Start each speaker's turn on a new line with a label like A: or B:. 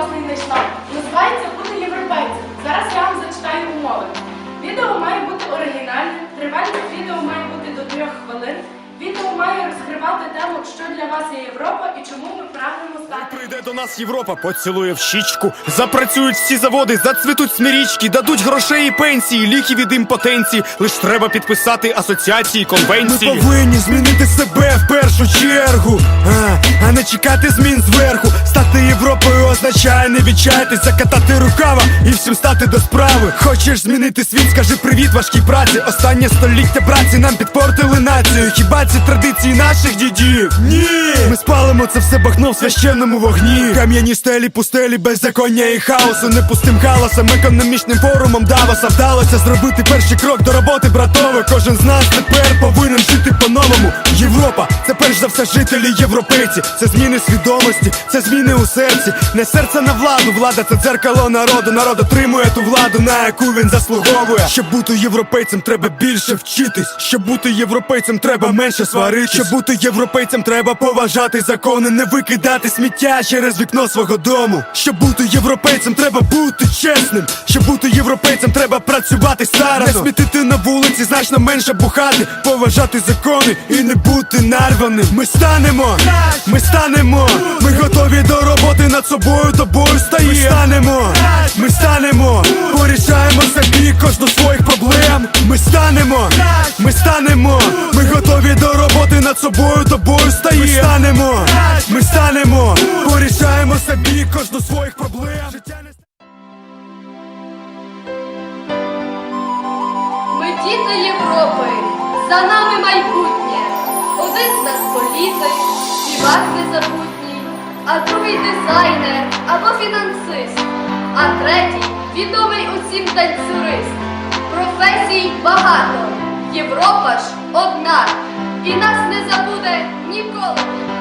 A: власне й знайшла. Називається бути європейцем. Зараз я вам зачитаю умови. Відео має бути оригінальним, тривальність відео має бути до трьох хвилин. Відео має розкривати тему, що для вас є Європа і чому ми прагнемо.
B: Прийде до нас Європа, поцілує в щічку. Запрацюють всі заводи, зацвітуть смірічки, дадуть грошей і пенсії, ліки від імпотенції. Лиш треба підписати асоціації, конвенції. Ми повинні змінити себе в першу чергу, а, а не чекати змін зверху. Стати Європою означає не відчаятись, закатати рукава і всім стати до справи. Хочеш змінити світ, скажи привіт важкій праці. Останнє століття праці нам підпортили націю. Хіба ці традиції наших дідів? Ні, ми спалимо це все бахно в священному вогні. Кам'яні стелі, пустелі, беззаконня і хаосу. Не пустим халасом, економічним форумом Даваса вдалося зробити перший крок до роботи, братове. Кожен з нас тепер повинен жити по-новому. Європа, перш за все жителі європейці. Це зміни свідомості, це зміни у серці. Не серце на владу, влада це дзеркало народу. Народ отримує ту владу, на яку він заслуговує. Щоб бути європейцем, треба більше вчитись. Щоб бути європейцем, треба менше сваритись. Щоб бути європейцем, треба поважати закони, не викидати сміття через вікно свого дому. Щоб бути європейцем, треба бути чесним. Щоб бути європейцем, треба працювати старано. Не смітити на вулиці, значно менше бухати, поважати закони і не бути нарваним. Ми станемо, ми станемо, ми готові до роботи над собою, тобою стає. Ми станемо, ми станемо, порішаємо собі кожну своїх проблем. Ми станемо, ми станемо, ми готові до роботи над собою, тобою стає. Ми станемо, ми станемо, порішаємо собі кожну своїх проблем.
C: Ми діти Європи, за нами майбутнє. Один з нас політик, співак незабутній, а другий дизайнер або фінансист, а третій відомий усім танцюрист. Професій багато, Європа ж одна, і нас не забуде ніколи.